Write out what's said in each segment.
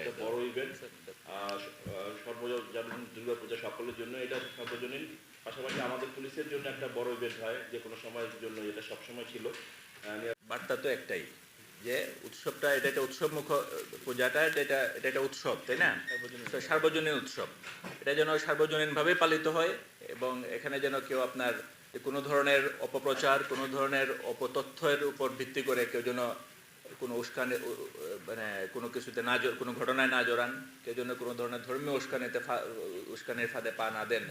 একটা বড় ইভেন্ট সর্বজন দুর্গা পূজা সকলের জন্য এটা সর্বজনীন। পাশাপাশি আমাদের পুলিশের জন্য একটা বড় ইভেন্ট হয় যে কোনো সময়ের জন্য এটা সবসময় ছিল। বার্তা তো একটাই যে উৎসবটা এটা একটা উৎসব মুখ পূজাটা এটা এটা এটা একটা উৎসব তাই না? সার্বজনীন উৎসব। এটা যেন সার্বজনীনভাবে পালিত হয় এবং এখানে যেন কেউ আপনার কোনো ধরনের অপপ্রচার কোনো ধরনের অপতথ্যের উপর ভিত্তি করে কেউ যেন কোনো উস্কানি মানে কোনো কিছুতে না কোনো ঘটনায় না জড়ান কেউ যেন কোনো ধরনের ধর্মীয় উস্কানিতে উস্কানির ফাঁদে পা না দেন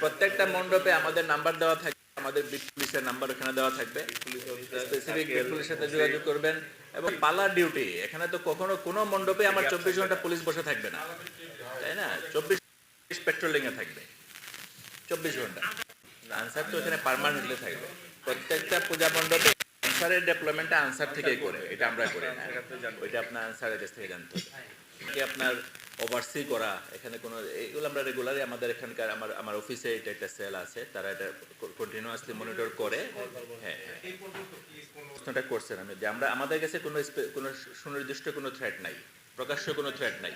প্রত্যেকটা মণ্ডপে আমাদের নাম্বার দেওয়া থাকবে আমাদের পুলিশের নাম্বার ওখানে দেওয়া থাকবে। পুলিশের সাথে যোগাযোগ করবেন। এবং ডিউটি এখানে তো কখনো কোনো মণ্ডপে আমার চব্বিশ ঘণ্টা পুলিশ বসে থাকবে না। তাই না? চব্বিশ পেট্রোলিং এ থাকবে। চব্বিশ ঘণ্টা। আনসার তো এখানে পার্মানেন্টলি থাকবে। প্রত্যেকটা পূজা মণ্ডপে আনসারের ডেভেলপমেন্টটা আনসার থেকেই করে। এটা আমরা করি না ওইটা আপনার আনসারের কাছ থেকে জানতে হবে। কি আপনার ওভারসি করা এখানে কোনো এইগুলো আমরা রেগুলারই আমাদের এখানকার আমার আমার অফিসে এটা একটা সেল আছে তারা এটা কন্টিনিউয়াসলি মনিটর করে। হ্যাঁ হ্যাঁ। প্রশ্নটা করছেন আমি যে আমরা আমাদের কাছে কোনো কোনো সুনির্দিষ্ট কোনো থ্রেট নাই প্রকাশ্য কোনো থ্রেট নাই।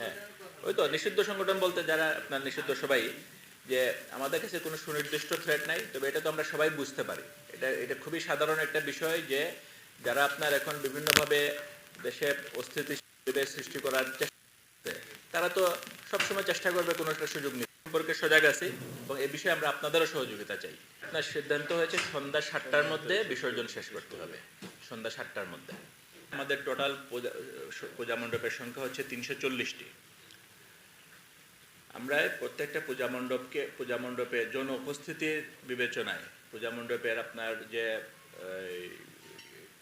হ্যাঁ। ওই তো নিষিদ্ধ সংগঠন বলতে যারা আপনার নিষিদ্ধ সবাই যে আমাদের কাছে কোনো সুনির্দিষ্ট থ্রেট নাই, তবে এটা তো আমরা সবাই বুঝতে পারি। এটা এটা খুবই সাধারণ একটা বিষয় যে যারা আপনার এখন বিভিন্নভাবে দেশে অস্থিতিশীল সৃষ্টি করার চেষ্টা তারা তো সবসময় চেষ্টা করবে কোনো একটা সুযোগ নিতে। সম্পর্কে সজাগ আছি এবং এই বিষয়ে আমরা আপনাদেরও সহযোগিতা চাই। আপনার সিদ্ধান্ত হয়েছে সন্ধ্যা সাতটার মধ্যে বিসর্জন শেষ করতে হবে। সন্ধ্যা সাতটার মধ্যে। আমাদের টোটাল পূজা মণ্ডপের সংখ্যা হচ্ছে তিনশো চল্লিশটি। আমরা প্রত্যেকটা পূজা মণ্ডপকে, পূজা মণ্ডপে জন উপস্থিতির বিবেচনায়, পূজা মণ্ডপের আপনার যে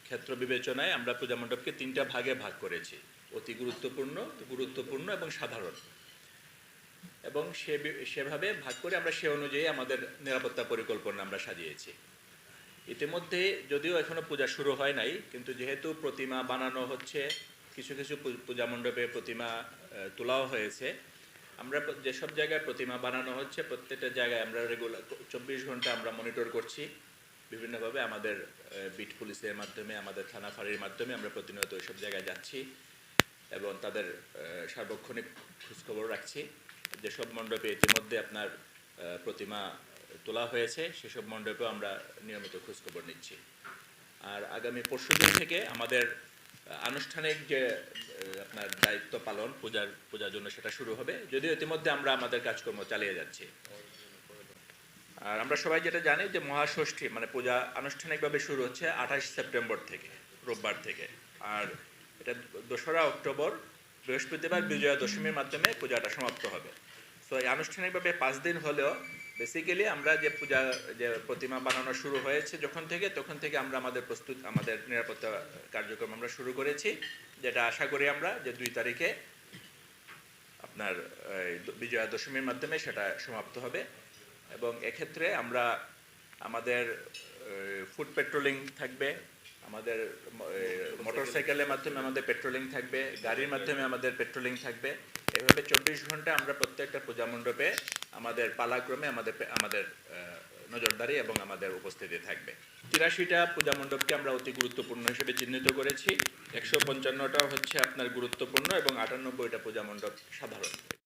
ক্ষেত্র বিবেচনায় আমরা পূজা মণ্ডপকে তিনটা ভাগে ভাগ করেছি। অতি গুরুত্বপূর্ণ গুরুত্বপূর্ণ এবং সাধারণ। এবং সে সেভাবে ভাগ করে আমরা সে অনুযায়ী আমাদের নিরাপত্তা পরিকল্পনা আমরা সাজিয়েছি। ইতিমধ্যে যদিও এখনও পূজা শুরু হয় নাই, কিন্তু যেহেতু প্রতিমা বানানো হচ্ছে, কিছু কিছু পূজা মণ্ডপে প্রতিমা তোলাও হয়েছে আমরা যেসব জায়গায় প্রতিমা বানানো হচ্ছে, প্রত্যেকটা জায়গায় আমরা রেগুলার চব্বিশ ঘণ্টা আমরা মনিটর করছি। বিভিন্নভাবে আমাদের বিট পুলিশের মাধ্যমে, আমাদের থানা ফাঁড়ির মাধ্যমে আমরা প্রতিনিয়ত ওইসব জায়গায় যাচ্ছি এবং তাদের সার্বক্ষণিক খোঁজখবর রাখছি। যেসব মণ্ডপে ইতিমধ্যে আপনার প্রতিমা তোলা হয়েছে, সেসব মণ্ডপেও আমরা নিয়মিত খোঁজখবর নিচ্ছি। আর আগামী পরশু থেকে আমাদের আনুষ্ঠানিক যে আপনার দায়িত্ব পালন, পূজার পূজার জন্য সেটা শুরু হবে। যদিও ইতিমধ্যে আমরা আমাদের কাজকর্ম চালিয়ে যাচ্ছি। আর আমরা সবাই যেটা জানি যে মহাষষ্ঠী মানে পূজা আনুষ্ঠানিকভাবে শুরু হচ্ছে আঠাশ সেপ্টেম্বর থেকে, রোববার থেকে। আর এটা দোসরা অক্টোবর, বৃহস্পতিবার বিজয়া দশমীর মাধ্যমে পূজাটা সমাপ্ত হবে। তো এই আনুষ্ঠানিকভাবে পাঁচ দিন হলেও বেসিক্যালি আমরা যে পূজা, যে প্রতিমা বানানো শুরু হয়েছে যখন থেকে, তখন থেকে আমরা আমাদের প্রস্তুত, আমাদের নিরাপত্তা কার্যক্রম আমরা শুরু করেছি, যেটা আশা করি আমরা যে দুই তারিখে আপনার বিজয়া দশমীর মাধ্যমে সেটা সমাপ্ত হবে। এবং এক্ষেত্রে আমরা আমাদের ফুড পেট্রোলিং থাকবে, আমাদের মোটর সাইকেলের মাধ্যমে আমাদের পেট্রোলিং থাকবে, গাড়ির মাধ্যমে আমাদের পেট্রোলিং থাকবে। এভাবে চব্বিশ ঘণ্টা আমরা প্রত্যেকটা পূজা মণ্ডপে আমাদের পালাক্রমে আমাদের আমাদের নজরদারি এবং আমাদের উপস্থিতি থাকবে। তিরাশিটা পূজা মণ্ডপকে আমরা অতি গুরুত্বপূর্ণ হিসেবে চিহ্নিত করেছি। একশো পঞ্চান্নটা হচ্ছে আপনার গুরুত্বপূর্ণ এবং আটানব্বইটা পূজা মণ্ডপ সাধারণ।